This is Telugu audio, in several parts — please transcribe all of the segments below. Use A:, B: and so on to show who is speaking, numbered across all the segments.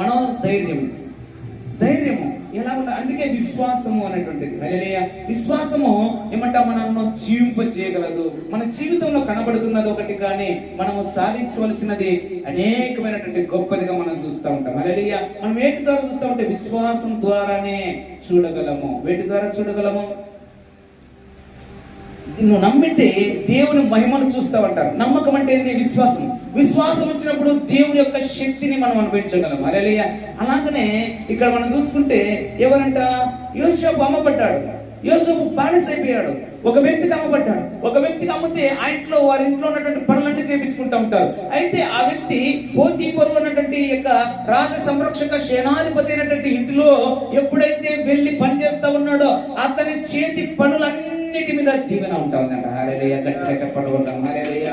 A: మనం ధైర్యము ధైర్యము. ఎలా ఉండాలి అందుకే విశ్వాసము అనేటువంటిది. హల్లెలూయా. విశ్వాసము ఏమంటా మనల్ని జీవింప చేయగలదు మన జీవితంలో కనబడుతున్నది ఒకటి కానీ మనము సాధించవలసినది అనేకమైనటువంటి గొప్పదిగా మనం చూస్తూ ఉంటాం. హల్లెలూయా. మనం వేటి ద్వారా చూస్తూ ఉంటే విశ్వాసం ద్వారానే చూడగలము. వేటి ద్వారా చూడగలము? నువ్వు నమ్మితే దేవుని మహిమను చూస్తావంటారు. నమ్మకం అంటే ఏంటి విశ్వాసం. విశ్వాసం వచ్చినప్పుడు దేవుని యొక్క శక్తిని మనం అనుభవించగలం. అరే అలాగనే ఇక్కడ మనం చూసుకుంటే ఎవరంట? యోసేపు అమ్మబడ్డాడు. యోసేపు బానిస అయిపోయాడు. ఒక వ్యక్తికి అమ్మబడ్డాడు. ఒక వ్యక్తికి అమ్మితే ఆ ఇంట్లో వారి ఇంట్లో ఉన్నటువంటి పనులన్నీ చేపించుకుంటూ ఉంటారు. అయితే ఆ వ్యక్తి పోతీపరు అన్నటువంటి యొక్క రాజ సంరక్షక సేనాధిపతి అయినటువంటి ఇంటిలో ఎప్పుడైతే వెళ్ళి పని చేస్తా ఉన్నాడో అతని చేతి పనులన్నీ అన్నిటి మీద దీవెన ఉంటా హరేలయ్య గట్టిగా చెప్పడం ఉంటాం హరేలయ్య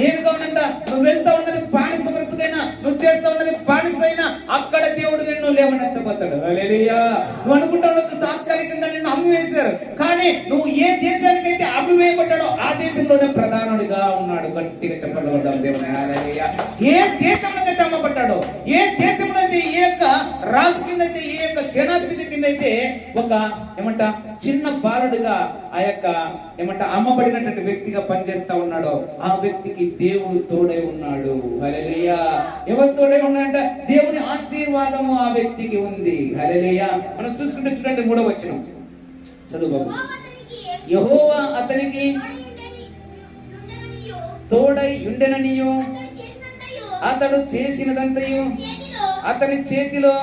A: ఏమిగా ఉందంట నువ్వు వెళ్తా ఉన్నది బానిస బ్రతుకైనా నువ్వు చేస్తా ఉన్నది బానిస అయినా అక్కడ దేవుడు నిన్ను లేవనెత్తపోతాడు హల్లెలూయా. నువ్వు అనుకుంటా ఉండొచ్చు తాత్కాలికంగా నిన్ను అమ్మివేశారు. కానీ నువ్వు ఏ దేశానికైతే అమ్మివేయబడ్డాడో ఆ దేశంలోనే ప్రధానుడిగా ఉన్నాడు. గట్టిగా చెప్పండి వద్దాం దేవుని. హల్లెలూయా. ఏ దేశంలోకైతే అమ్మబడ్డాడో ఏ దేశంలో అయితే ఈ యొక్క రాజు కింద అయితే ఈ యొక్క సేనాధిపతి కింద అయితే ఒక ఏమంట చిన్న బాలుడుగా ఆ యొక్క ఏమంట అమ్మబడినటువంటి వ్యక్తిగా పనిచేస్తా ఉన్నాడో. ఆ వ్యక్తికి దేవుడు తోడై ఉన్నాడు. హల్లెలూయా. ఎవరు తోడై ఉన్నాడంట దేవుని ఆశీర్వాదము ఆ వ్యక్తికి ఉంది. హల్లెలూయా. మనం చూసుకుంటే చూడండి మూడో వచ్చిన చదువు బాబు. యహోవా అతనికి తోడై ఉండెననియు అతడు చేసినదంతయు అతని చేతిలో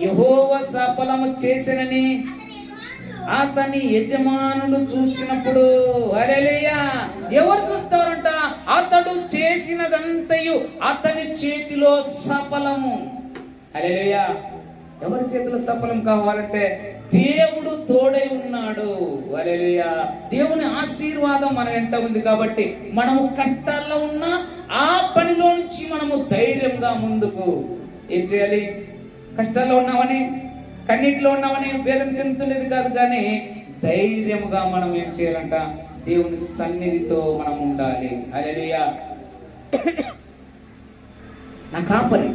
A: యహోవ సఫలము చేసినని అతని యజమానులు చూసినప్పుడు హల్లెలూయా! ఎవరు చూస్తారంట? అతడు చేసినదంతయు అతని చేతిలో సఫలము. హల్లెలూయా! ఎవరి చేతిలో సఫలం కావాలంటే దేవుడు తోడై ఉన్నాడు. హల్లెలూయా! దేవుని ఆశీర్వాదం మన వెంట ఉంది కాబట్టి మనము కష్టాల్లో ఉన్నా ఆ పనిలో నుంచి మనము ధైర్యంగా ముందుకు ఏం చేయాలి? కష్టాల్లో ఉన్నామని కన్నీటిలో ఉన్నామని వేదన చెందుతున్నది కాదు కానీ ధైర్యముగా మనం ఏం చేయాలంట? దేవుని సన్నిధితో మనం ఉండాలి. హల్లెలూయా. నా కాపరి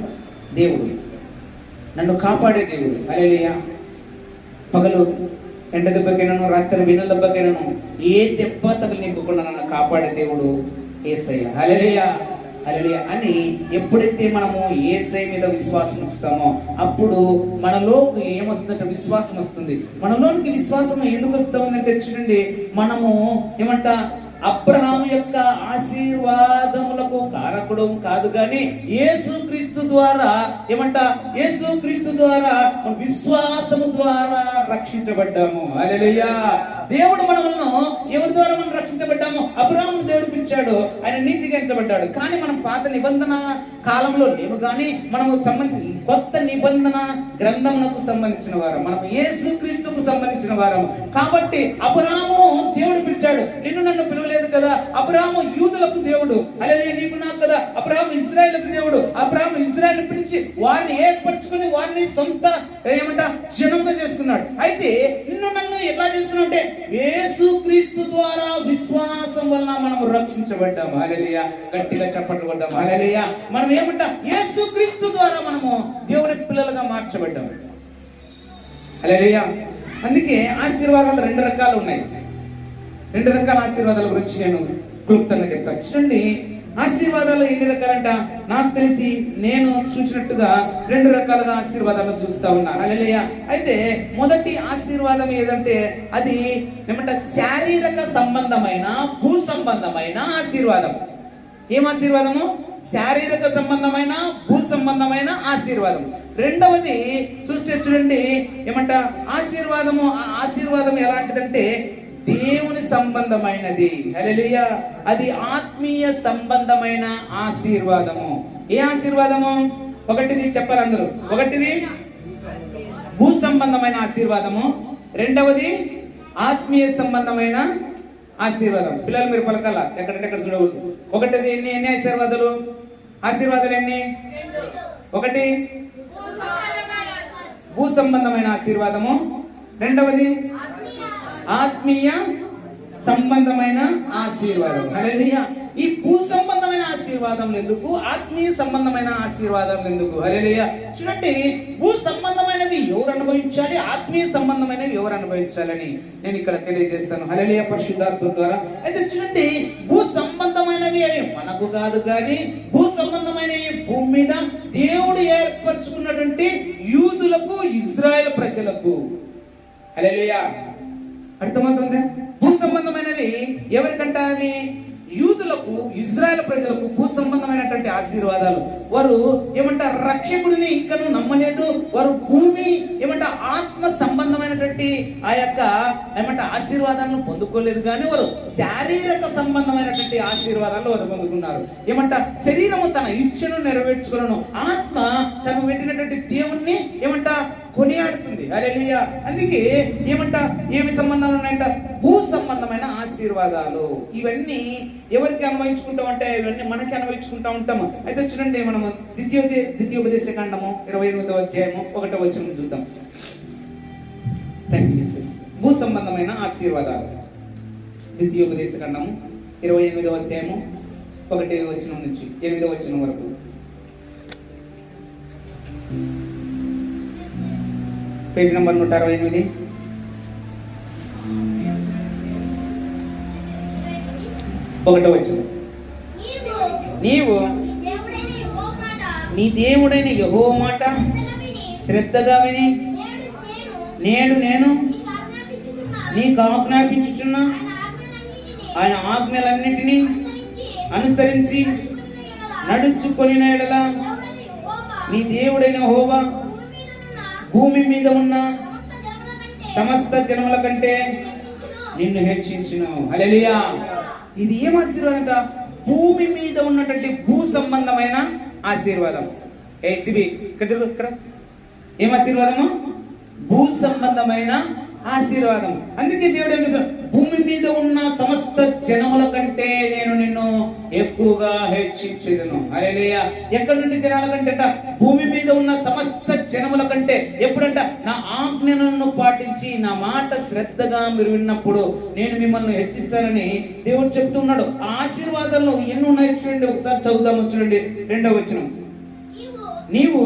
A: దేవుడు. నన్ను కాపాడే దేవుడు. హల్లెలూయా. పగలు ఎండ దెబ్బకైనాను రాత్రి వెన్ను దెబ్బకైనాను ఏ దెబ్బ తగలినివ్వకుండా నన్ను కాపాడే దేవుడు. ఏసయ్య హల్లెలూయా హల్లెలూయా అని ఎప్పుడైతే మనము ఏసై మీద విశ్వాసం వస్తామో అప్పుడు మనలో ఏమొస్తుందంటే విశ్వాసం వస్తుంది. మనలోనికి విశ్వాసం ఎందుకు వస్తుందంటే చూడండి మనము ఏమంట అబ్రహాం యొక్క ఆశీర్వాదములకు కారకుడు కాదు కానీ యేసు క్రీస్తు ద్వారా ఏమంట యేసు క్రీస్తు ద్వారా విశ్వాసము ద్వారా రక్షించబడ్డాము. హల్లెలూయా. దేవుడు మనల్ని ఎవరి ద్వారా మనం రక్షించబడ్డాము అబ్రహాం దేవుడు పిలిచాడు ఆయన నీతిగరించబడ్డాడు కానీ మనం పాత నిబంధన కాలంలో లేము కానీ మనము సంబంధించి కొత్త నిబంధన గ్రంథమునకు సంబంధించిన వారం. మనం యేసు క్రీస్తుకు సంబంధించిన వారం కాబట్టి అబ్రహాము దేవుడు పిలిచాడు. నిన్ను నన్ను పిలవలేదు కదా. అబ్రహాము యూదులకు దేవుడు. అలా నీకు నాకు కదా. అబ్రహాము ఇజ్రాయేల్కు దేవుడు. అబ్రహాము ఇజ్రాయెల్ పిలిచి వారిని ఏర్పరచుకుని వారిని సొంత ఏమంట జనంగా చేసుకున్నాడు. అయితే నిన్ను నన్ను ఎట్లా చేసుకున్నావు అంటే యేసు క్రీస్తు ద్వారా విశ్వాసం వల్ల మనం రక్షించబడ్డాము అలలియ గట్టిగా చప్పట్లు కొట్టాము అలలియ మనం ఏమంటాం? యేసు క్రీస్తు ద్వారా మనము దేవుని పిల్లలుగా మార్చబడ్డాము అలలియ అందుకే ఆశీర్వాదాలు రెండు రకాలు ఉన్నాయి. రెండు రకాల ఆశీర్వాదాల గురించి నేను క్లుప్తంగా చెప్తాను. చూడండి ఆశీర్వాదాలు ఎన్ని రకాలంట? నాకు తెలిసి నేను చూసినట్టుగా రెండు రకాలుగా ఆశీర్వాదాలు చూస్తా ఉన్నా. అలెలయ్య అయితే మొదటి ఆశీర్వాదం ఏదంటే అది ఏమంట శారీరక సంబంధమైన భూ సంబంధమైన ఆశీర్వాదం. ఏం ఆశీర్వాదము? శారీరక సంబంధమైన భూ సంబంధమైన ఆశీర్వాదం. రెండవది చూస్తే చూడండి ఏమంట ఆశీర్వాదము ఆ ఆశీర్వాదం ఎలాంటిదంటే దేవుని సంబంధమైనది. హల్లెలూయా. అది ఆత్మీయ సంబంధమైన ఆశీర్వాదము. ఏ ఆశీర్వాదము? ఒకటిది చెప్పాలి అందరూ. ఒకటిది భూ సంబంధమైన ఆశీర్వాదము. రెండవది ఆత్మీయ సంబంధమైన ఆశీర్వాదం. పిల్లలు మీరు పలకాల. ఎక్కడంటే ఎక్కడ చూడకూడదు. ఒకటిది ఎన్ని ఎన్ని ఆశీర్వాదాలు? ఆశీర్వాదాలు ఎన్ని? ఒకటి భూ సంబంధమైన ఆశీర్వాదము. రెండవది ఆత్మీయ సంబంధమైన ఆశీర్వాదం. హల్లెలూయా. ఈ భూ సంబంధమైన ఆశీర్వాదం ఎందుకు? ఆత్మీయ సంబంధమైన ఆశీర్వాదం ఎందుకు? హల్లెలూయా. చూడండి భూ సంబంధమైనవి ఎవరు అనుభవించాలి? ఆత్మీయ సంబంధమైనవి ఎవరు అనుభవించాలని నేను ఇక్కడ తెలియజేస్తాను. హల్లెలూయా పరిశుద్ధాత్మ ద్వారా. అయితే చూడండి భూ సంబంధమైనవి అవి మనకు కాదు కానీ భూ సంబంధమైనవి భూమి మీద దేవుడు ఏర్పరచుకున్నటువంటి యూదులకు ఇజ్రాయెల్ ప్రజలకు. హరేలియా అర్థమవుతుంది? భూ సంబంధమైనవి ఎవరికంట అవి యూదులకు ఇజ్రాయెల్ ప్రజలకు భూ సంబంధమైనటువంటి ఆశీర్వాదాలు. వారు ఏమంటారు రక్షకుడిని ఇంకను నమ్మలేదు. వారు భూమి ఏమంట ఆత్మ సంబంధమైనటువంటి ఆ యొక్క ఏమంట ఆశీర్వాదాలను పొందుకోలేదు కానీ వారు శారీరక సంబంధమైనటువంటి ఆశీర్వాదాలు వారు పొందుకున్నారు. ఏమంట శరీరము తన ఇచ్చను నెరవేర్చుకులను ఆత్మ తను పెట్టినటువంటి దేవుణ్ణి ఏమంట కొనియాడుతుంది. అందుకే ఏమంట? ఏమి సంబంధాలు ఉన్నాయంట? భూ సంబంధమైన ఆశీర్వాదాలు. ఇవన్నీ ఎవరికి అనుభవించుకుంటాం అంటే ఇవన్నీ మనకి అన్వయించుకుంటా ఉంటాము అయితే చూడండి మనము ద్వితీయో ద్వితీయోపదేశ ఖండము ఇరవై ఎనిమిదవ అధ్యాయము ఒకటో వచ్చిన చూద్దాం. థ్యాంక్ యూ భూ సంబంధమైన ఆశీర్వాదాలు. ద్వితీయోపదేశ ఖండము ఇరవై ఎనిమిదవ అధ్యాయము ఒకటి వచ్చిన నుంచి ఎనిమిదవ వచ్చిన వరకు. పేజ్ నంబర్ నూట అరవై ఎనిమిది. ఒకటో వచ్చిన
B: నీవు నీ దేవుడైన మాట
A: యహో మాట
B: శ్రద్ధగా విని, నేడు నేను నీకు
A: ఆజ్ఞాపించుచున్నా. ఆజ్ఞాపించుచున్న
B: ఆయన ఆజ్ఞలన్నింటినీ అనుసరించి
A: నడుచుకొని
B: నేడలా
A: నీ దేవుడైన హోవా
B: భూమి మీద ఉన్న సమస్త కంటే
A: జనముల కంటే నిన్ను హెచ్చించును అలలియా ఇది ఏం ఆశీర్వాదం భూమి మీద ఉన్నటువంటి భూ సంబంధమైన ఆశీర్వాదం. ఏ ఇక్కడ ఇక్కడ. ఏం ఆశీర్వాదము? భూ సంబంధమైన ఆశీర్వాదం. అందుకే దేవుడు ఏం భూమి మీద ఉన్న సమస్త జనముల కంటే నేను నిన్ను ఎక్కువగా హెచ్చించేదను. అరేలియా ఎక్కడ నుండి జనాల కంటే? భూమి మీద ఉన్న సమస్త జనముల కంటే ఎప్పుడంట నా ఆజ్ఞలను పాటించి నా మాట శ్రద్ధగా మీరు విన్నప్పుడు నేను మిమ్మల్ని హెచ్చిస్తానని దేవుడు చెప్తున్నాడు. ఆశీర్వాదంలో ఆశీర్వాదాల్లో ఎన్ని ఉన్నాయి చూడండి ఒకసారి చదువుదాము చూడండి రెండవ వచ్చిన
B: నీవు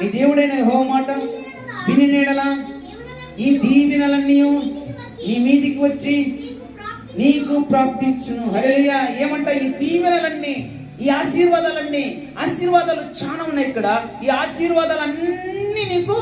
A: నీ దేవుడైన హో మాట విని నీడలా? ఈ దీవెనలన్నీ నీ మీదికి వచ్చి
B: నీకు
A: ప్రాప్తించును. హరియా ఏమంట ఈ దీవెనలన్నీ ఈ ఆశీర్వాదాలన్నీ ఆశీర్వాదాలు చాలా ఉన్నాయి ఇక్కడ. ఈ ఆశీర్వాదాలన్నీ నీకు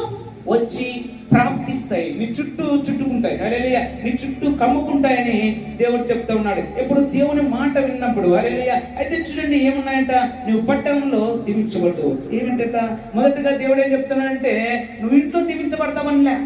A: వచ్చి ప్రాప్తిస్తాయి. నీ చుట్టూ చుట్టుకుంటాయి. అరేలియ నీ చుట్టూ కమ్ముకుంటాయని దేవుడు చెప్తా ఉన్నాడు. ఎప్పుడు దేవుని మాట విన్నప్పుడు అరేలియ అయితే చూడండి ఏమున్నాయంట? నువ్వు పట్టణంలో దీవించబడదు ఏమిటంట? మొదటగా దేవుడు ఏం చెప్తున్నాడంటే నువ్వు ఇంట్లో దీవించబడతావనిలే.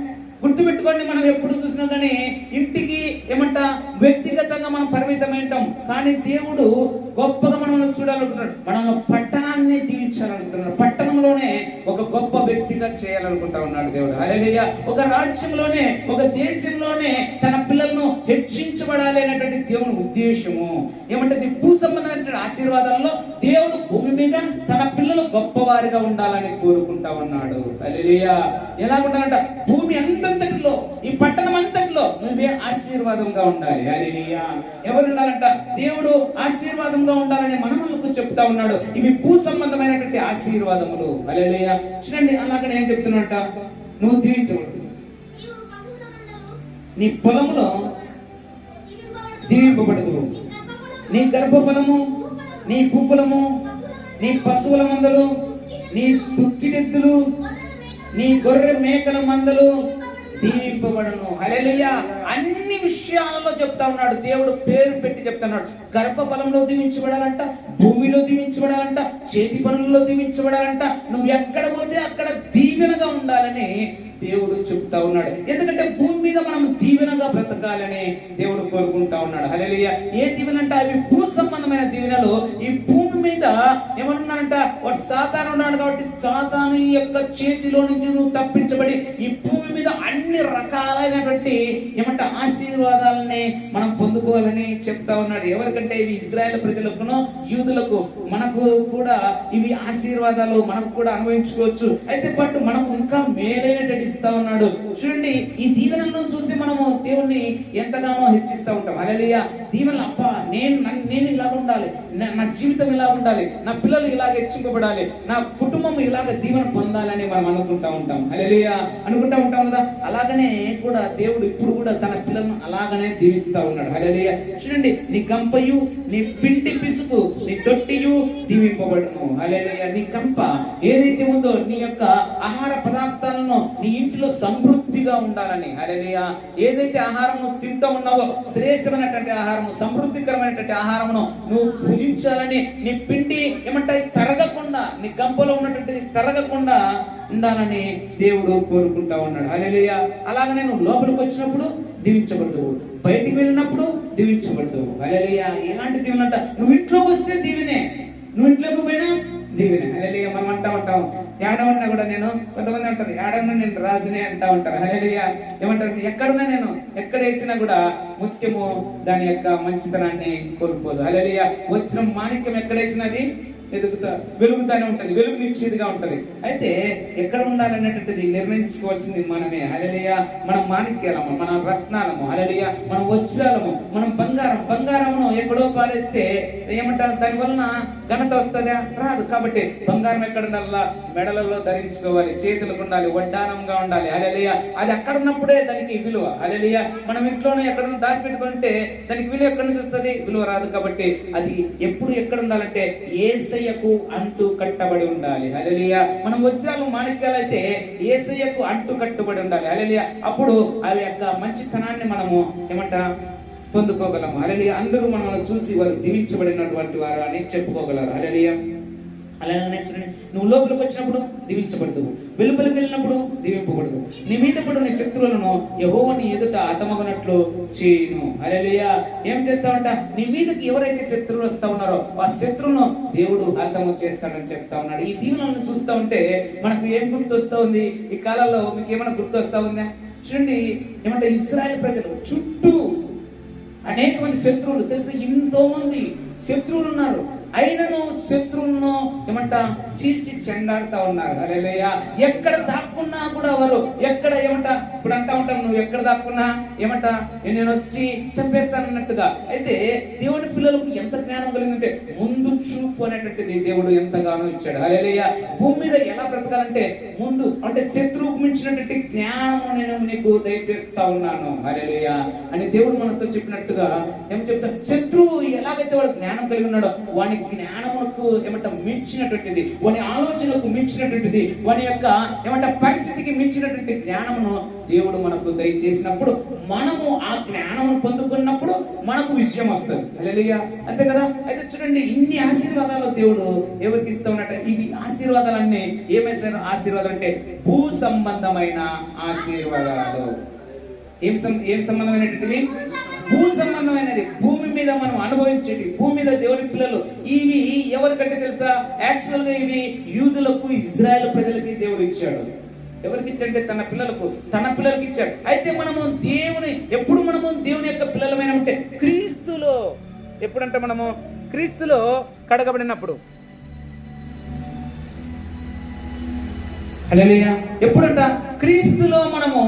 A: గుర్తుపెట్టుకోండి మనం ఎప్పుడు చూసినా కానీ ఇంటికి ఏమంట? వ్యక్తిగతంగా మనం పరిమితమైంటాం కానీ దేవుడు గొప్పగా మనల్ని చూడాలనుకుంటున్నాడు మనల్ని పట్టణాన్ని దీవించాలనుకుంటున్నాడు పట్టణంలోనే ఒక గొప్ప వ్యక్తిగా చేయాలనుకుంటా ఉన్నాడు దేవుడు. హల్లెలూయా. ఒక రాజ్యంలోనే ఒక దేశంలోనే తన పిల్లలను హెచ్చించబడాలి అనేటువంటి దేవుని ఉద్దేశము. ఏమంటే భూ సంబంధమైనటువంటి ఆశీర్వాదాల్లో దేవుడు భూమి మీద తన పిల్లలు గొప్పవారిగా ఉండాలని కోరుకుంటా ఉన్నాడు. హల్లెలూయా. ఎలా ఉండాలంట? భూమి అంతటిలో ఈ పట్టణం అంతటిలో నువ్వే ఆశీర్వాదంగా ఉండాలి. హల్లెలూయా. ఎవరు ఉండాలంట? దేవుడు ఆశీర్వాదంగా ఉండాలని మనమలకు చెప్తా ఉన్నాడు. ఇవి భూ సంబంధమైనటువంటి ఆశీర్వాదములు. హల్లెలూయా. చూడండి అలాగనే ఏం చెప్తున్నట్ట? నువ్వు దీవించబడు నీ పొలంలో
B: దీవింపబడదు. నీ గర్భఫలము,
A: నీ పుప్పులము నీ పశువుల మందలు నీ దుక్కిడెద్దులు నీ గొర్రె మేకల మందలు దీవింపబడను. హల్లెలూయా. అన్ని విషయాలు విషయాలలో చెప్తా ఉన్నాడు. దేవుడు పేరు పెట్టి చెప్తున్నాడు గర్భఫలంలో దీవించబడాలంట భూమిలో దీవించబడాలంట చేతి పనుల్లో దీవించబడాలంట. నువ్వు ఎక్కడ పోతే అక్కడ దీవెనగా ఉండాలని దేవుడు చెప్తా ఉన్నాడు. ఎందుకంటే భూమి మీద మనం దీవెనగా బ్రతకాలని దేవుడు కోరుకుంటా ఉన్నాడు. హల్లెలూయా. ఏ దీవెన అంటే అవి భూ సంబంధమైన దీవెనలు. ఈ భూమి భూమి మీద ఏమన్నాడంట వాడు సాతాను ఉన్నాడు కాబట్టి సాతాను యొక్క చేతిలో నుంచి నువ్వు తప్పించబడి ఈ భూమి మీద అన్ని రకాలైనటువంటి ఏమంట ఆశీర్వాదాలని మనం పొందుకోవాలని చెప్తా ఉన్నాడు. ఎవరికంటే ఇవి ఇజ్రాయెల్ ప్రజలకును యూదులకు మనకు కూడా ఇవి ఆశీర్వాదాలు మనకు కూడా అనుభవించుకోవచ్చు. అయితే పట్టు మనకు ఇంకా మేలైనటువంటి ఇస్తా ఉన్నాడు. చూడండి ఈ దీవెనలను చూసి మనము దేవుణ్ణి ఎంతగానో హెచ్చిస్తూ ఉంటాం. అలలియ దీవెనలు అప్ప నేను నేను ఇలా ఉండాలి. నా- జీవితం ఇలా ఉండాలి. నా పిల్లలు ఇలాగ హెచ్చింపబడాలి నా కుటుంబం ఇలాగ దీవెన పొందాలని మనం అనుకుంటా ఉంటాం. అలలియ అనుకుంటా ఉంటాం కదా? అలాగనే కూడా దేవుడు ఇప్పుడు కూడా తన పిల్లలను అలాగనే దీవిస్తూ ఉన్నాడు. అలలియ చూడండి నీ గంపయు నీ పిండి పిసుకు నీ తొట్టియు దీవింపబడును. అలలియ నీ కంప ఏదైతే ఉందో నీ యొక్క ఆహార పదార్థాలను నీ ఇంట్లో సమృద్ధిగా ఉండాలని. అలలియ ఏ ఏదైతే ఆహారం తింటూ ఉన్నావో శ్రేష్టమైనటువంటి ఆహారము సమృద్ధికరమైనటువంటి ఆహారమును నువ్వు భుజించాలని నీ పిండి ఏమంటాయి? తరగకుండా నీ గంపలో ఉన్నటువంటిది తరగకుండా ఉండాలని దేవుడు కోరుకుంటా ఉన్నాడు. అలలియ అలాగనే నువ్వు లోపలికి వచ్చినప్పుడు దీవించబడతావు. బయటికి వెళ్ళినప్పుడు దీవించబడతావు. అలలియ ఎలాంటి దీవెనంట నువ్వు ఇంట్లోకి వస్తే దీవినే. అంటారు నేను రాజునే అంటా ఉంటారు. హలేడియా ఏమంటారు? ఎక్కడున్నా నేను ఎక్కడ వేసినా కూడా ముత్యము దాని యొక్క మంచితనాన్ని కోల్పోదు. హలేడియా వచ్చిన మాణిక్యం ఎక్కడ వేసినది? ఎదుగుతా వెలుగుతానే ఉంటది వెలుగునిచ్చేదిగా ఉంటది. అయితే ఎక్కడ ఉండాలనేటువంటిది నిర్ణయించుకోవాల్సింది మనమే. అలలియ మనం మాణిక్యాలము మన రత్నాలము అలలియ మన వజ్రాలము మనం బంగారం. బంగారమును ఎక్కడో పారేస్తే ఏమంటారు? దాని వలన ఘనత వస్తుందా? రాదు. కాబట్టి బంగారం ఎక్కడ ఉండాలా మెడలలో ధరించుకోవాలి చేతులకు ఉండాలి వడ్డానంగా ఉండాలి. అలలియ అది అక్కడ ఉన్నప్పుడే దానికి విలువ. అలలియ మనం ఇంట్లోనే ఎక్కడ దాచిపెట్టుకుంటే దానికి విలువ ఎక్కడి నుంచి వస్తుంది? విలువ రాదు. కాబట్టి అది ఎప్పుడు ఎక్కడ ఉండాలంటే ఏసయ్యకు అంటూ కట్టబడి ఉండాలి. హలలియ మనం వజ్రాలు మాణిక్యాలు అయితే ఏసయ్యకు అంటూ కట్టుబడి ఉండాలి. హలలియ అప్పుడు ఆ యొక్క మంచితనాన్ని మనము ఏమంట పొందుకోగలము. అలలియ అందరూ మనల్ని చూసి వారు దీవించబడినటువంటి వారు అని చెప్పుకోగలరు. అలలియ అలాగే చూడండి నువ్వు లోపలికి వచ్చినప్పుడు దీవించబడదు. వెలుపలికి వెళ్ళినప్పుడు దీవింపబడదు. నీ మీద పడిన శత్రువులను యహోవని ఎదుట అతమగనట్లు చేయను. అలలియ ఏం చేస్తావంట? నీ మీదకి ఎవరైతే శత్రువులు వస్తా ఉన్నారో ఆ శత్రువును దేవుడు అర్థం చేస్తాడని చెప్తా ఉన్నాడు. ఈ దీవెనలను చూస్తా ఉంటే మనకు ఏం గుర్తు వస్తూ ఉంది? ఈ కాలంలో మీకు ఏమైనా గుర్తు వస్తా ఉందా? చూడండి ఏమంటే ఇస్రాయల్ ప్రజలు చుట్టూ అనేక మంది శత్రువులు తెలిసి? ఎంతో మంది శత్రువులు ఉన్నారు. అయినను శత్రువులను ఏమంట చీల్చి చెండాడుతా ఉన్నారు. అరేలేయ ఎక్కడ దాక్కున్నా కూడా వారు ఎక్కడ ఏమంట ఇప్పుడు అంటా ఉంటాం నువ్వు ఎక్కడ దాక్కున్నా ఏమంట నేను వచ్చి చంపేస్తానన్నట్టుగా. అయితే దేవుడి పిల్లలకు ఎంత జ్ఞానం కలిగిందంటే ముందు చూపు అనేటువంటిది దేవుడు ఎంతగానో ఇచ్చాడు. అరేలేయ భూమి మీద ఎలా బ్రతకాలంటే ముందు అంటే శత్రువుకు మించినటువంటి జ్ఞానం నేను నీకు దయచేస్తా ఉన్నాను. అరేలేయ అని దేవుడు మనతో చెప్పినట్టుగా ఏం చెప్తాను శత్రువు ఎలాగైతే వాడు జ్ఞానం కలిగి ఉన్నాడో వాడిని జ్ఞానమునకు ఏమంట మించినటువంటిది వాని ఆలోచనకు మించినటువంటిది వాని యొక్క ఏమంట పరిస్థితికి మించినటువంటి జ్ఞానమును దేవుడు మనకు దయచేసినప్పుడు మనము ఆ జ్ఞానమును పొందుకున్నప్పుడు మనకు విజయం వస్తుంది. అలెలియా అంతే కదా? అయితే చూడండి ఇన్ని ఆశీర్వాదాలు దేవుడు ఎవరికి ఇస్తా ఉన్నట్ట ఇవి ఆశీర్వాదాలన్నీ ఏమేసారు ఆశీర్వాదం అంటే భూ సంబంధమైన ఆశీర్వాదాలు. ఏం సం- ఏం సంబంధమైనటువంటివి? భూ సంబంధమైనది భూమి మీద మనం అనుభవించేది భూమి మీద దేవుని పిల్లలు. ఇవి ఎవరికంటే తెలుసా? యాక్చువల్గా ఇవి యూదులకు ఇజ్రాయెల్ ప్రజలకి దేవుడు ఇచ్చాడు. ఎవరికి ఇచ్చాడంటే తన పిల్లలకు. తన పిల్లలకి ఇచ్చాడు. అయితే మనము దేవుని ఎప్పుడు మనము దేవుని యొక్క పిల్లలమైన ఉంటే క్రీస్తులో. ఎప్పుడంటే మనము క్రీస్తులో కడగబడినప్పుడు. హల్లెలూయా. ఎప్పుడంట? క్రీస్తులో మనము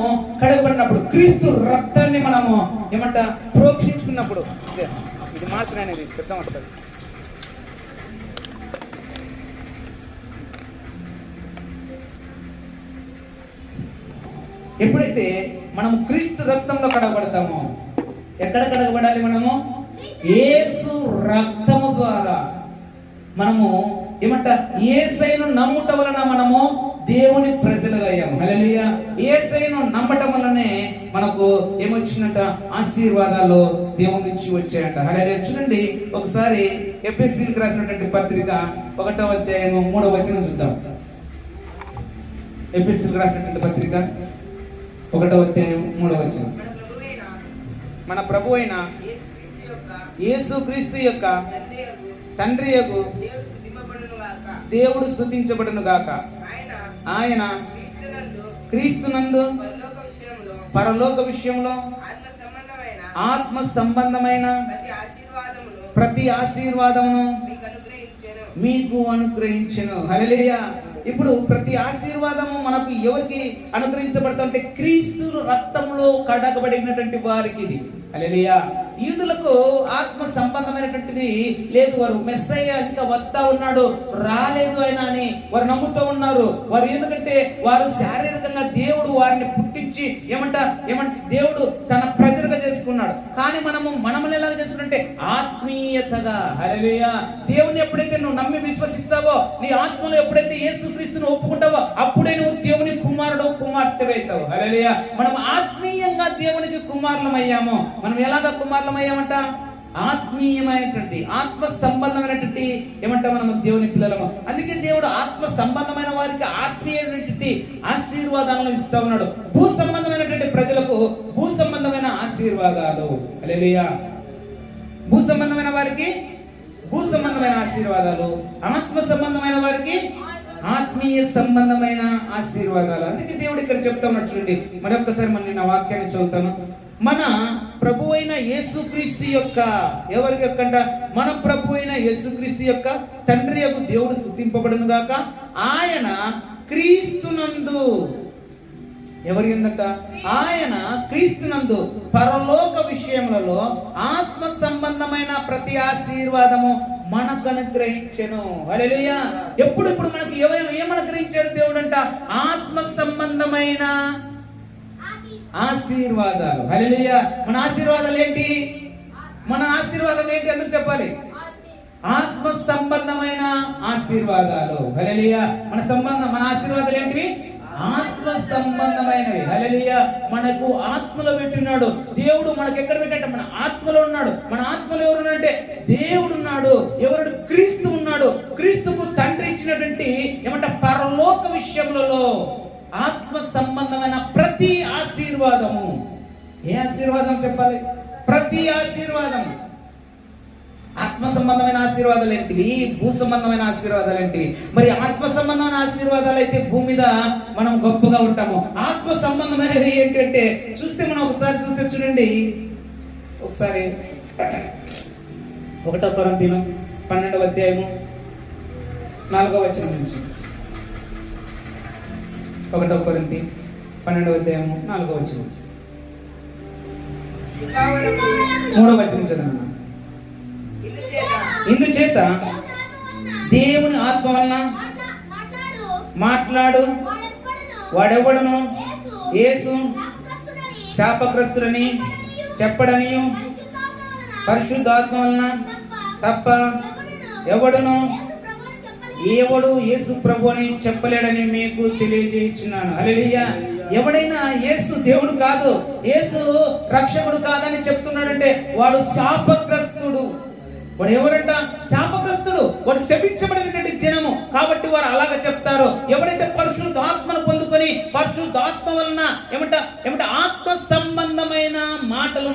A: కడగబడినప్పుడు క్రీస్తు రక్తాన్ని మనము ఏమంట? ప్రోక్షించుకున్నప్పుడు. ఇది. మాత్రమే అనేది సిద్ధం వస్తుంది ఎప్పుడైతే మనం క్రీస్తు రక్తంలో కడగబడతామో ఎక్కడ కడగబడాలి మనము? యేసు రక్తము ద్వారా మనము ఏమంట? ఏసైను నమ్ముట వలన మనము దేవుని ప్రజలుగా అయ్యాము. హల్లెలూయా. ఏసైను నమ్మటం వలనే మనకు ఏమొచ్చినట్ట ఆశీర్వాదాలు దేవుని నుంచి వచ్చాయంట. హల్లెలూయా. చూడండి ఒకసారి ఎపిఎస్సీకి రాసినటువంటి పత్రిక ఒకటో అధ్యాయము మూడవ వచనం చూద్దాం. ఎపిఎస్సీకి రాసినటువంటి పత్రిక ఒకటో అధ్యాయం మూడవ వచనం.
C: మన
A: ప్రభు అయిన యేసు క్రీస్తు యొక్క తండ్రి యొక్క.
C: దేవుడు
A: స్తుతించబడును గాక.
C: ఆయన క్రీస్తునందు పరలోక విషయంలో ఆత్మ సంబంధమైన ప్రతి ఆశీర్వాదమును మీకు అనుగ్రహించాను.
A: హల్లెలూయా. ఇప్పుడు ప్రతి ఆశీర్వాదము మనకు ఎవరికి అనుగ్రహించబడుతుంటే క్రీస్తు రక్తంలో కడగబడినటువంటి వారికి ఇది. అలెలియా యూదులకు ఆత్మ సంబంధమైనటువంటిది లేదు. వారు మెస్సయ్య ఇంకా వస్తా ఉన్నాడు. రాలేదు ఆయన అని వారు నమ్ముతూ ఉన్నారు. వారు ఎందుకంటే వారు శారీరకంగా దేవుడు వారిని పుట్టించి ఏమంట ఏమంట దేవుడు తన ప్రజలుగా చేసుకున్నాడు. కానీ మనము మనమని ఎలా చేసుకుంటే ఆత్మీయతగా. హల్లెలూయా. దేవుని ఎప్పుడైతే నువ్వు నమ్మి విశ్వసిస్తావో నీ ఆత్మలో ఎప్పుడైతే యేసుక్రీస్తును ఒప్పుకుంటావో అప్పుడే నువ్వు దేవుని కుమారుడు కుమార్తెవైతావు. హల్లెలూయా. మనం ఆత్మీయ ఆత్మీయంగా దేవునికి కుమారులం అయ్యాము మనం ఎలాగ కుమారులం అయ్యామంట ఆత్మీయమైనటువంటి ఆత్మ సంబంధమైనటువంటి ఏమంట మనము దేవుని పిల్లలము. అందుకే దేవుడు ఆత్మ సంబంధమైన వారికి ఆత్మీయమైనటువంటి ఆశీర్వాదాలను ఇస్తా ఉన్నాడు. భూ సంబంధమైనటువంటి ప్రజలకు భూ సంబంధమైన ఆశీర్వాదాలు. అలెలియా భూ సంబంధమైన వారికి భూ సంబంధమైన ఆశీర్వాదాలు. ఆత్మ సంబంధమైన వారికి ఆత్మీయ సంబంధమైన ఆశీర్వాదాలు. అందుకే దేవుడు ఇక్కడ చెప్తా ఉన్నాడు చూడండి. మరొకసారి మన నిన్న వాక్యాన్ని చదువుతాను. మన ప్రభు అయిన యేసుక్రీస్తు యొక్క ఎవరి యొక్క మన ప్రభు అయిన యేసుక్రీస్తు యొక్క తండ్రి యొక్క దేవుడు స్థుతింపబడును గాక. ఆయన క్రీస్తునందు. ఎవరి ఏందంట ఆయన క్రీస్తునందు పరలోక విషయములలో ఆత్మ సంబంధమైన ప్రతి ఆశీర్వాదము మనకు అనుగ్రహించను హల్లెలూయా. ఎప్పుడు ఇప్పుడు మనకి ఏమైనా ఏం దేవుడు అంట ఆత్మ సంబంధమైన ఆశీర్వాదాలు. హల్లెలూయా. మన ఆశీర్వాదాలు ఏంటి మన ఆశీర్వాదం ఏంటి అందరూ చెప్పాలి.
B: ఆత్మ
A: సంబంధమైన ఆశీర్వాదాలు. హల్లెలూయా. మన సంబంధం మన ఆశీర్వాదాలు ఏంటివి ఆత్మ సంబంధమైనవి. హలలియ మనకు ఆత్మలో పెట్టినాడు దేవుడు మనకు ఎక్కడ పెట్టాడు మన ఆత్మలో ఉన్నాడు. మన ఆత్మలో ఎవరున్నాడంటే దేవుడు ఉన్నాడు. ఎవరు క్రీస్తు ఉన్నాడు. క్రీస్తుకు తండ్రి ఇచ్చినటువంటి ఏమంట పరలోక విషయములలో ఆత్మ సంబంధమైన ప్రతి ఆశీర్వాదము. ఏ ఆశీర్వాదం చెప్పాలి? ప్రతి ఆశీర్వాదం. ఆత్మ సంబంధమైన ఆశీర్వాదాలు ఏంటివి? భూ సంబంధమైన ఆశీర్వాదాలు ఏంటివి? మరి ఆత్మ సంబంధమైన ఆశీర్వాదాలు అయితే భూమి మీద మనం గొప్పగా ఉంటాము. ఆత్మ సంబంధమైనవి ఏంటంటే చూస్తే మనం ఒకసారి చూస్తే చూడండి. ఒకసారి. ఒకటో కొరంతీను పన్నెండవ అధ్యాయము నాలుగవ వచ్చిన నుంచి. ఒకటో కొరింతి పన్నెండవ అధ్యాయము నాలుగవ వచ్చిన
C: మూడో
A: మూడవ వచనం
C: ఇందుచేత
A: దేవుని ఆత్మ వలన
B: మాట్లాడు.
A: వాడెవడను?
B: యేసు. శాపగ్రస్తుడని
A: చెప్పడని
B: పరిశుద్ధాత్మ వలన తప్ప
A: ఎవడును? ఎవడు యేసు ప్రభు అని చెప్పలేడని మీకు తెలియజేయించున్నాను. హల్లెలూయా. ఎవడైనా యేసు దేవుడు కాదు యేసు రక్షకుడు కాదని చెప్తున్నాడంటే వాడు శాపగ్రస్తుడు. వాడు ఎవరంట? శాపగ్రస్తుడు వాడు శపించబడినటువంటి జనము. కాబట్టి వారు అలాగ చెప్తారు. ఎవరైతే పరిశుద్ధ ఆత్మను పొందుకొని పరిశుద్ధ ఆత్మ వలన ఏమంట ఏమంట ఆత్మ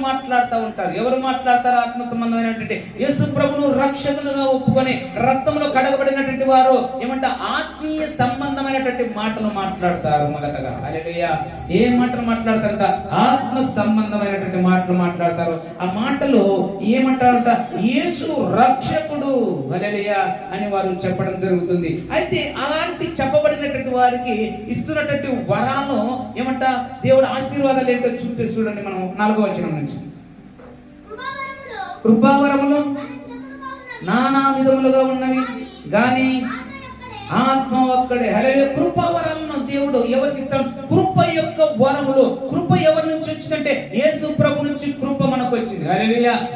A: మాట్లాడుతూ ఉంటారు. ఎవరు మాట్లాడతారు? ఆత్మ సంబంధమైనటువంటి యేసు ప్రభును రక్షకులుగా ఒప్పుకొని రక్తంలో కడగబడినటువంటి వారు ఏమంట ఆత్మీయ సంబంధమైనటువంటి మాటలు మాట్లాడతారు మొదటగా. హల్లెలూయా. ఏ మాటలు మాట్లాడతారంట? ఆత్మ సంబంధమైనటువంటి మాటలు మాట్లాడతారు. ఆ మాటలు ఏమంటారంట? యేసు రక్షకుడు. హల్లెలూయా అని వారు చెప్పడం జరుగుతుంది. అయితే అలాంటి చెప్పబడినటువంటి వారికి ఇస్తున్నటువంటి వరాలు ఏమంట? దేవుడు ఆశీర్వాదాలు ఏంటో చూస్తే చూడండి మనం నాలుగో వచనం నుంచి.
B: కృపావరములు
A: నానా విధములుగా ఉన్నవి. గాని
B: ఆత్మ
A: ఒక్కడే. హరే కృపావరాలను దేవుడు ఎవరికి ఇస్తాడు? కృప యొక్క వరములు. కృప ఎవరి నుంచి వచ్చిందంటే యేసు ప్రభు నుంచి కృప మనకు వచ్చింది.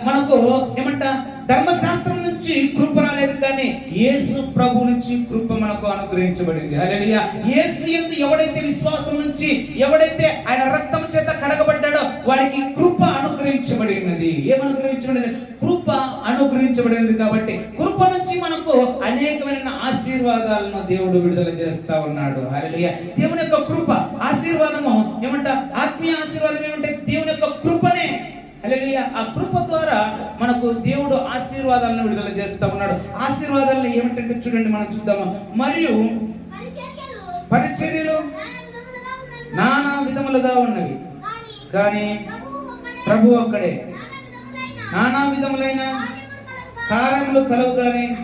A: మనకు ఏమంట? ధర్మశాస్త్రం నుంచి కృప రాలేదు కానీ యేసు ప్రభు నుంచి కృప మనకు అనుగ్రహించబడింది. హల్లెలూయా. యేసు ఎందు ఎవడైతే విశ్వాసం నుంచి ఎవడైతే ఆయన రక్తం చేత కడగబడి వాడికి కృప అనుగ్రహించబడినది. ఏమనుగ్రహించబడింది కృప అనుగ్రహించబడింది కాబట్టి కృప నుంచి మనకు అనేకమైన ఆశీర్వాదాలను దేవుడు విడుదల చేస్తా ఉన్నాడు. హల్లెలూయా. దేవుని యొక్క కృప ఆశీర్వాదము ఏమంట ఆత్మీయ ఆశీర్వాదం ఏమంటే దేవుని యొక్క కృపనే. హల్లెలూయా. ఆ కృప ద్వారా మనకు దేవుడు ఆశీర్వాదాలను విడుదల చేస్తా ఉన్నాడు. ఆశీర్వాదాలను ఏమిటంటే చూడండి మనం చూద్దాము. మరియు
B: పరిచర్యలు నానా విధములుగా ఉన్నవి. కానీ ప్రభువు
A: ప్రభు
B: ఒక్కడే. నానా విధములైన
A: నానా విధములైన కానీ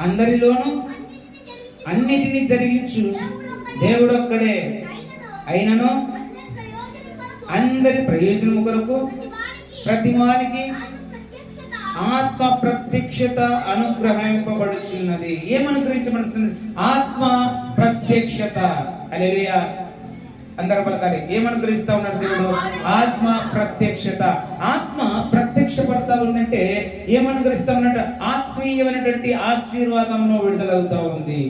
B: అందరిలోనూ జరిగించు
A: అన్నిటినీ జరిగించు. దేవుడు ఒక్కడే అయినను అందరి ప్రయోజనము కొరకు ప్రతి వారికి ఆత్మ ప్రత్యక్షత అనుగ్రహింపబడుచున్నది. ఏమనుగ్రహించబడుతుంది? ఆత్మ ప్రత్యక్షత. అలెలియా అందరు పలకాలి ఏమనుగ్రహిస్తా ఉన్నాడు దేవుడు? ఆత్మ ప్రత్యక్షత. ఆత్మ ప్రత్యక్షపడతా ఉందంటే ఏమనుగ్రహిస్తా ఉన్నట్టు ఆత్మీయమైనటువంటి ఆశీర్వాదంలో విడుదలవుతా ఉంది.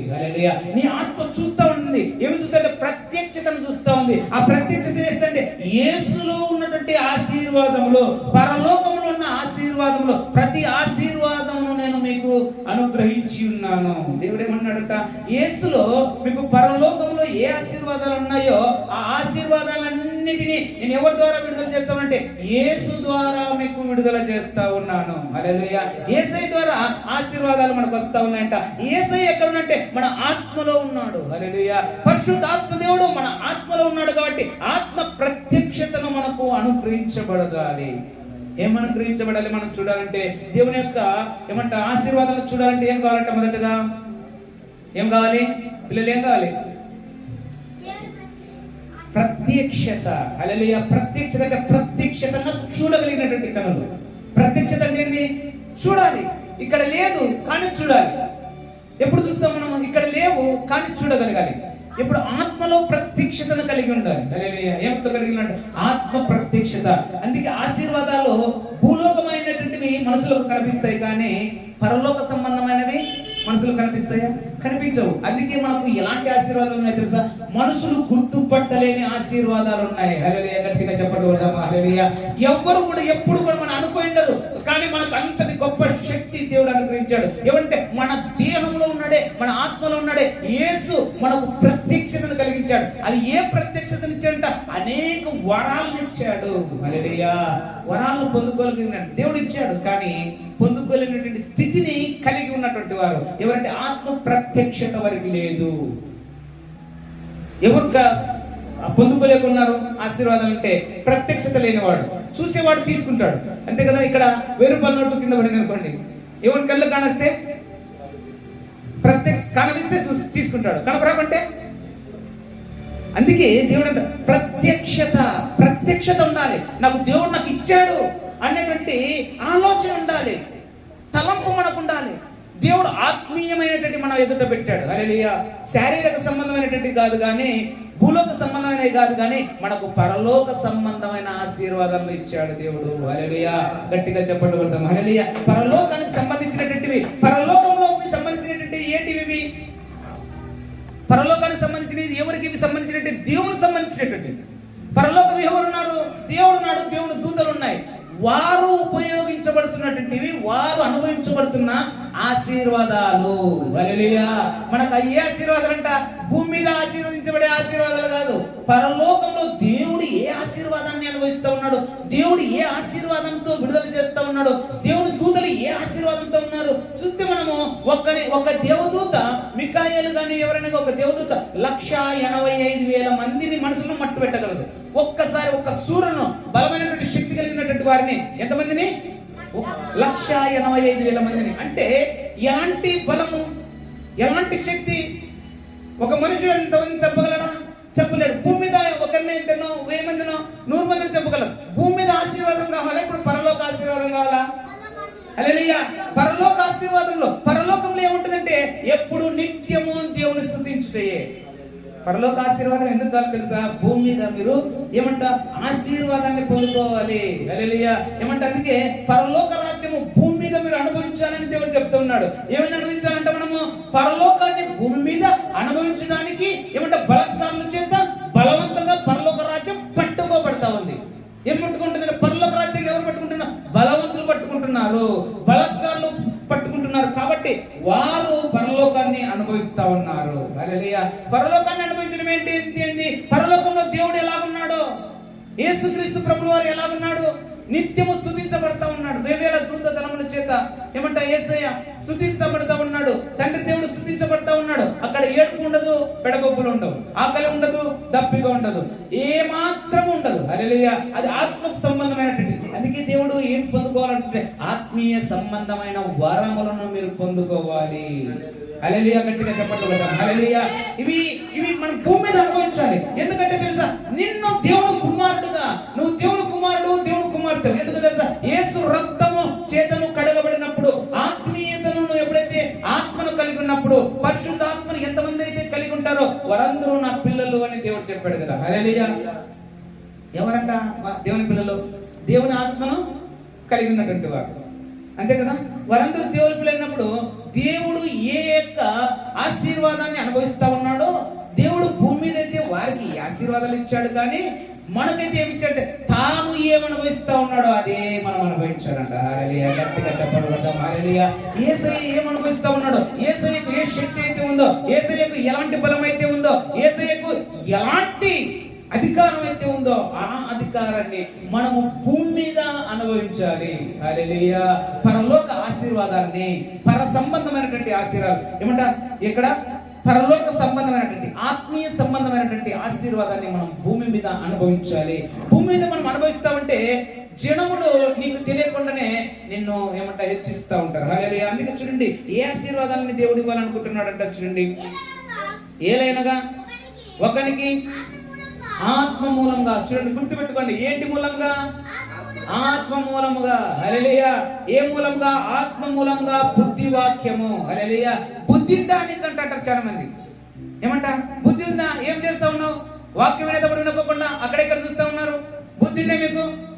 A: నీ ఆత్మ చూస్తా ఉంది. ఏమి చూస్తా ప్రత్యక్షతను చూస్తా ఉంది. ఆ ప్రత్యక్షత చేస్తే యేసులో ఉన్నటువంటి ఆశీర్వాదంలో పరలోకంలో ఉన్న ఆశీర్వాదంలో ప్రతి ఆశీర్వాదం మీకు అనుగ్రహించి ఉన్నాను. దేవుడు ఏమన్నాడట యేసులో మీకు పరలోకంలో ఏ ఆశీర్వాదాలు ఉన్నాయో ఆ ఆశీర్వాదాలన్నిటినీ నేను ఎవరి ద్వారా విడుదల చేస్తానంటే యేసు ద్వారా మీకు విడుదల చేస్తా ఉన్నాను. హల్లెలూయా. ఏసై ద్వారా ఆశీర్వాదాలు మనకు వస్తా ఉన్నాయంట. ఏసై ఎక్కడ ఉన్నట్టే మన ఆత్మలో ఉన్నాడు. హల్లెలూయా. పరిశుద్ధాత్మ దేవుడు మన ఆత్మలో ఉన్నాడు కాబట్టి ఆత్మ ప్రత్యక్షతను మనకు అనుగ్రహించబడదాలి ఏమనుగ్రహించబడాలి మనం చూడాలంటే? దేవుని యొక్క ఏమంట ఆశీర్వాదాలు చూడాలంటే ఏం కావాలంట మొదటగా? ఏం కావాలి? పిల్లలు ఏం కావాలి? ప్రత్యక్షత. అలలియ ప్రత్యక్షత అంటే ప్రత్యక్షతంగా చూడగలిగినటువంటి కనులు. ప్రత్యక్షత అంటే ఏంది? చూడాలి. ఇక్కడ లేదు కానీ చూడాలి. ఎప్పుడు చూస్తాం మనం? ఇక్కడ లేవు కానీ చూడగలగాలి. ఇప్పుడు ఆత్మలో ప్రత్యక్షతను కలిగి ఉండాలి. హల్లెలూయా. ఏమిటో కలిగి ఉండాలి ఆత్మ ప్రత్యక్షత. అందుకే ఆశీర్వాదాలు భూలోకమైనటువంటివి మనసులకు కనిపిస్తాయి కానీ పరలోక సంబంధమైనవి మనసులు కనిపిస్తాయా? కనిపించవు. అందుకే మనకు ఎలాంటి ఆశీర్వాదాలు ఉన్నాయి తెలుసా? మనుషులు గుర్తుపట్టలేని ఆశీర్వాదాలు ఉన్నాయి. హల్లెలూయా. గట్టిగా చెప్పండి కొడదామా హల్లెలూయా. ఎవ్వరు కూడా ఎప్పుడు కూడా మనం అనుకోండరు కానీ మనకు అంతటి గొప్ప శక్తి దేవుడు అనుగ్రహించాడు. ఏమంటే మన దేహంలో ఉన్నాడే మన ఆత్మలో ఉన్నాడే యేసు మనకు ప్రత్యక్షతను కలిగించాడు. అది ఏ ప్రత్యక్షతను ఇచ్చాడంట అనేక వరాలను ఇచ్చాడు. మలేరియా వరాలను పొందుకోగలిగిన దేవుడు ఇచ్చాడు. కానీ పొందుకోలేనటువంటి స్థితిని కలిగి ఉన్నటువంటి వారు ఎవరంటే ఆత్మ ప్రత్యక్షత వారికి లేదు. ఎవరు పొందుకోలేకున్నారు ఆశీర్వాదం అంటే ప్రత్యక్షత లేనివాడు. చూసేవాడు తీసుకుంటాడు. అంతే కదా ఇక్కడ వెయ్యి రూపాయల నోటు కింద పడింది అనుకోండి. ఎవరి కళ్ళు కానిస్తే ప్రత్యక్ష కనిపిస్తే చూసి తీసుకుంటాడు. కనపరాకుంటే అందుకే దేవుడు అంట ప్రత్యక్షత ప్రత్యక్షత ఉండాలి. నాకు దేవుడు నాకు ఇచ్చాడు అనేటువంటి ఆలోచన ఉండాలి. తలంపు మనకు ఉండాలి. దేవుడు ఆత్మీయమైనటువంటి మన ఎదుట పెట్టాడు. అలెలియ శారీరక సంబంధమైనటువంటి కాదు కానీ భూలోక సంబంధమైనవి కాదు కానీ మనకు పరలోక సంబంధమైన ఆశీర్వాదాలు ఇచ్చాడు దేవుడు. అలెలియ గట్టిగా చెప్పండి కొడతాం. పరలోకానికి సంబంధించినటువంటివి. పరలోకంలోకి సంబంధించినటువంటి ఏంటివి పరలోకానికి సంబంధించినది ఎవరికి ఇవి సంబంధించినట్టు దేవునికి సంబంధించినటువంటి పరలోకం ఎవరున్నారు దేవుడు ఉన్నాడు. దేవుడు దూతలు ఉన్నాయి. వారు ఉపయోగించబడుతున్నటువంటివి వారు అనుభవించబడుతున్న ఆశీర్వాదాలు. మనకు అయ్యే ఆశీర్వాదాలు అంట భూమి మీద ఆశీర్వదించబడే ఆశీర్వాదాలు కాదు. పరలోకంలో దేవుడు ఏ ఆశీర్వాదాన్ని అనుభవిస్తూ ఉన్నాడు? దేవుడు ఏ ఆశీర్వాదంతో విడుదల చేస్తా ఉన్నాడు? దేవుడు దూతలు ఏ ఆశీర్వాదంతో ఉన్నారు? చూస్తే మనము ఒక్కరి ఒక దేవదూత మికాయలు కానీ ఎవరైనా ఒక దేవదూత లక్ష ఎనభై ఐదు వేల మందిని మనసులో మట్టు పెట్టగలదు ఒక్కసారి ఒక సూర్యును బలమైనటువంటి శక్తి కలిగినటువంటి వారిని? ఎంతమందిని? లక్ష ఎనభై ఐదు వేల మందిని. అంటే ఎలాంటి బలము ఎలాంటి శక్తి? ఒక మనుషుడు ఎంతమంది చెప్పగలడా? చెప్పలేడు. భూమి మీద ఒకరిని ఎంతనో వెయ్యి మందినో నూరు మందిని చెప్పగలరు భూమి మీద ఆశీర్వాదం కావాలా? ఇప్పుడు పరలోక ఆశీర్వాదం కావాలా? అలెలియా పరలోక ఆశీర్వాదంలో పరలోకంలో ఏముంటుందంటే ఎప్పుడు నిత్యము దేవుని స్థుతించుటయే. పరలోక ఆశీర్వాదం ఎందుకు కాదు తెలుసా? భూమి మీద మీరు ఏమంట ఆశీర్వాదాన్ని పొందుకోవాలి. ఏమంట అందుకే పరలోక రాజ్యము భూమి మీద మీరు అనుభవించాలని దేవుడు చెప్తున్నాడు ఏమైనా అనుభవించాలంటే మనము పరలోకాన్ని భూమి మీద అనుభవించడానికి ఏమంట బలత్కారుల చేత బలవంతంగా పరలోక రాజ్యం పట్టుకోబడతా ఉంది. ఏం పట్టుకుంటుంది? పరలోక రాజ్యం ఎవరు పట్టుకుంటున్నారు బలవంతులు పట్టుకుంటున్నారు. బలత్కారులు పట్టుకుంటున్నారు. కాబట్టి వారు పరలోకాన్ని అనుభవిస్తా ఉన్నారు. పరలోకాన్ని అనుభవించడం ఏంటి? ఏంటి? పరలోకంలో దేవుడు ఎలా ఉన్నాడో? యేసుక్రీస్తు ప్రభువారు వారు ఎలా ఉన్నాడు? నిత్యము స్తుతించబడతా ఉన్నాడు. వేవేల దూత ధనముల చేత ఏమంట యేసయ్య స్థుతించబడతా ఉన్నాడు. తండ్రి దేవుడు స్థుతించబడతా ఉన్నాడు. అక్కడ ఏడుపు ఉండదు పెడబొబ్బులు ఉండవు. ఆకలి ఉండదు దప్పిక ఉండదు. ఏ మాత్రం ఉండదు. హల్లెలూయా. అది ఆత్మకు సంబంధమైనటువంటిది. అందుకే దేవుడు ఏం పొందుకోవాలంటే ఆత్మీయ సంబంధమైన వరములను మీరు పొందుకోవాలి. అలలియా గట్టిగా చెప్పట్లు కదా. అలలియా ఇవి ఇవి మనం భూమి మీద అనుభవించాలి. ఎందుకంటే తెలుసా? నిన్ను దేవుడు వారందరూ నా పిల్లలు అని దేవుడు చెప్పాడు కదా. హల్లెలూయా. ఎవరంట దేవుని పిల్లలు? దేవుని ఆత్మను కలిగి ఉన్నటువంటి వారు. అంతే కదా? వారందరూ దేవుని పిల్లలు అయినప్పుడు దేవుడు ఏ యొక్క ఆశీర్వాదాన్ని అనుభవిస్తా ఉన్నాడో దేవుడు భూమి మీద అయితే వారికి ఆశీర్వాదాలు ఇచ్చాడు కానీ మనకైతే ఏమి ఇచ్చాడు తాను ఏమనుభవిస్తా ఉన్నాడో అదే మనం అనుభవించాడంట. హల్లెలూయా గట్టిగా చెప్పడం కదా హల్లెలూయా ఏసై ఏం అనుభవిస్తా ఉన్నాడో ఏసైకు ఏ శక్తి అయితే ఉందో ఏసైకు ఎలాంటి బలం అయితే ఉందో ఏసైకు ఎలాంటి అధికారం అయితే ఉందో ఆ అధికారాన్ని మనము భూమి మీద అనుభవించాలి. హల్లెలూయా పరలోక ఆశీర్వాదాన్ని పర సంబంధమైనటువంటి ఆశీర్వాదం ఏమంట? ఇక్కడ పరలోక సంబంధమైనటువంటి ఆత్మీయ సంబంధమైనటువంటి ఆశీర్వాదాన్ని మనం భూమి మీద అనుభవించాలి. భూమి మీద మనం అనుభవిస్తామంటే జనములు నీకు తెలియకుండానే నిన్ను ఏమంట హెచ్చిస్తా ఉంటారు. హల్లెలూయా. అందుకే చూడండి ఏ ఆశీర్వాదాన్ని దేవుడు ఇవ్వాలనుకుంటున్నాడంట చూడండి. ఏలైనగా ఒకనికి ఆత్మ మూలంగా చూడండి గుర్తుపెట్టుకోండి. ఏంటి మూలంగా? ఆత్మ మూలముగా హల్లెలూయా. ఏ మూలంగా ఆత్మ మూలంగా బుద్ధి వాక్యము. హల్లెలూయా. బుద్ధి దానికి అంటారు చాలా మంది? ఏమంట? బుద్ధి ఉందా? ఏం చేస్తా ఉన్నావు? వాక్యం వినేటప్పుడు వినకోకుండా అక్కడెక్కడ చూస్తా ఉన్నారు? బుద్ధి ఉందా మీకు?